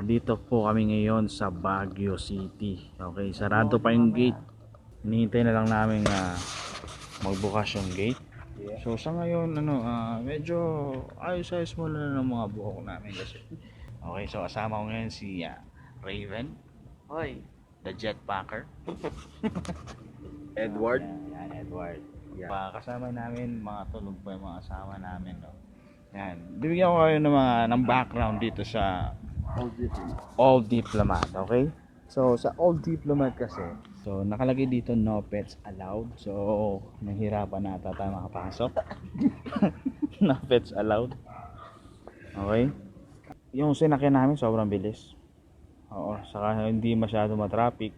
Nandito po kami ngayon sa Baguio City. Okay, sarado pa yung gate. Hinihintay na lang namin ah, magbukas yung gate. So sa ngayon, ano, ah, medyo ayos-ayos mo na ng mga buhok namin kasi. Okay, so kasama ko ngayon si ah, Raven, Hoy. the jetpacker. Edward. Yan, yan, Edward. Yeah. Pa, kasama namin, mga tulog pa yung mga kasama namin. No? Yan. Bibigyan ko kayo ng, mga, ng background dito sa All Diplomat, okay? So, sa All Diplomat kasi, so, nakalagay dito no pets allowed. So, nahirapan na ata tayo makapasok. no pets allowed. Okay? Yung sinakyan namin, sobrang bilis. Oo, saka hindi masyado matraffic.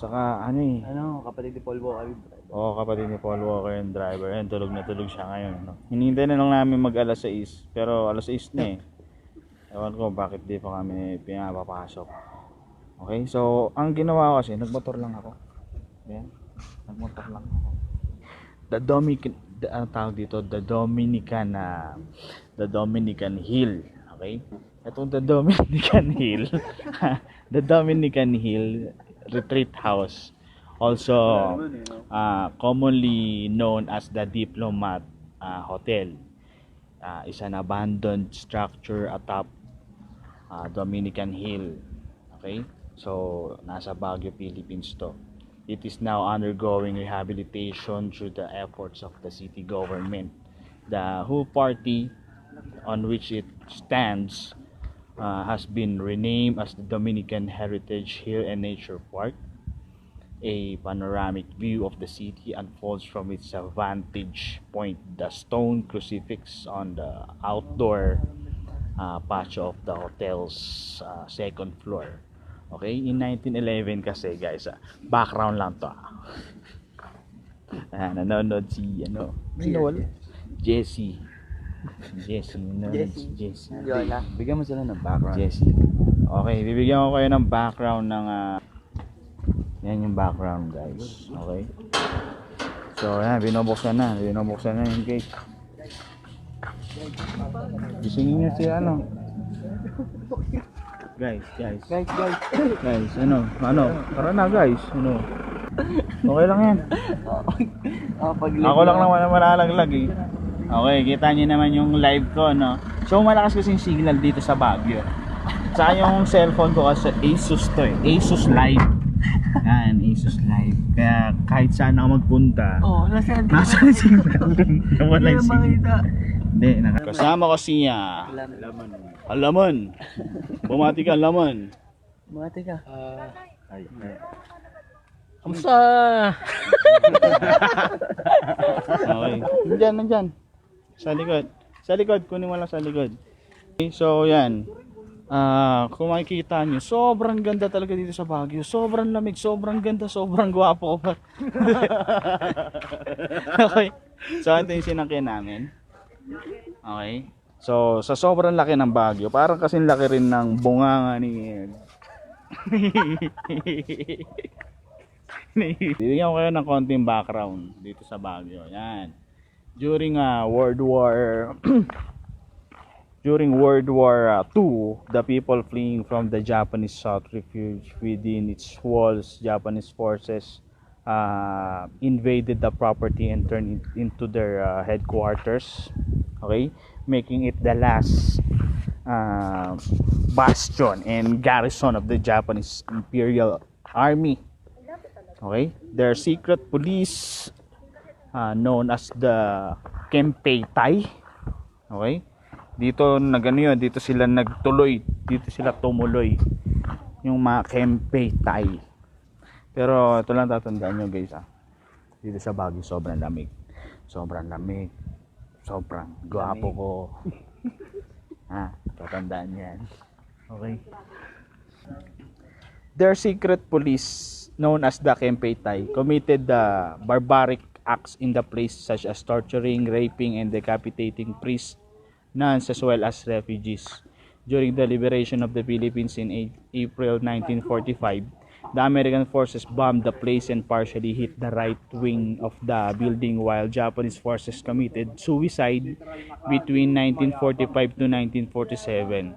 Saka, ano eh, Ano, kapatid ni Paul Walker. Oo, kapatid ni Paul Walker yung driver. Ayun, tulog na tulog siya ngayon. No? Hinihintay na lang namin mag alas 6. Pero alas 6 na eh. Ewan ko bakit di pa kami pinapapasok. Okay, so ang ginawa ko kasi, nagmotor lang ako. Ayan, nagmotor lang ako. The Dominican, the, ang tawag dito, the Dominican, ah, the Dominican Hill. Okay? Itong the Dominican Hill, the Dominican Hill Retreat House. Also, uh, commonly known as the Diplomat uh, Hotel. Uh, is an abandoned structure atop uh, Dominican Hill. Okay? So, nasa Baguio, Philippines to. It is now undergoing rehabilitation through the efforts of the city government. The WHO party on which it stands uh, has been renamed as the Dominican Heritage Hill and Nature Park. A panoramic view of the city unfolds from its vantage point. The stone crucifix on the outdoor uh, patio of the hotel's uh, second floor. Okay, in 1911 kasi guys, ah, background lang to. ah. Ah, nanonood si ano, Sino wala? Jesse. Jesse, nanonood Jesse. si Jesse. Yola. Bigyan mo sila ng background. Jesse. Okay, bibigyan ko kayo ng background ng ah, yan yung background guys. Okay. So, yan, binubuksan na. Binubuksan na yung gate. Gisingin nyo si ano. Guys, guys. Guys, guys. Guys, ano, ano, tara na guys, ano. Okay lang yan. oh, pag Ako lang naman ang malalaglag eh. Okay, kita niyo naman yung live ko, no? So, malakas kasi yung signal dito sa Baguio. Saka yung cellphone ko kasi Asus to eh. Asus Live. Yan, Asus Live. Kaya kahit saan ako magpunta, Oh, nasaan ka? nasa yung signal. Nawala yung na signal. Hindi, naka- kasama ko siya. Laman. Alamon. Bumati ka, Alamon. Mati ka. Ay, ay. Kamusta? Okay. Nandyan, nandyan. Sa likod. Sa likod, kunin mo lang sa likod. Okay, so yan. Ah, kung makikita nyo, sobrang ganda talaga dito sa Baguio. Sobrang lamig, sobrang ganda, sobrang gwapo. okay. So, ito yung sinakyan namin. Okay. So, sa sobrang laki ng Baguio, parang kasing laki rin ng bunganga ni Bibigyan ko kayo ng konting background dito sa Baguio. Yan. During uh, World War During World War uh, II, the people fleeing from the Japanese sought refuge within its walls. Japanese forces uh, invaded the property and turned it into their uh, headquarters. Okay, making it the last uh, bastion and garrison of the Japanese Imperial Army. Okay? Their secret police uh, known as the Kempei Tai. Okay? Dito nagano yun, dito sila nagtuloy, dito sila tumuloy. Yung mga Kempei Tai. Pero ito lang tatandaan nyo guys ah. Dito sa Baguio sobrang lamig. Sobrang lamig. Sobrang gwapo ko. ha, tatandaan yan. Okay? Their secret police known as the Kempei Tai committed the barbaric acts in the place such as torturing, raping, and decapitating priests, nuns, as well as refugees. During the liberation of the Philippines in April 1945, the American forces bombed the place and partially hit the right wing of the building while Japanese forces committed suicide between 1945 to 1947.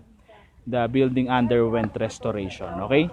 the building underwent restoration. Okay?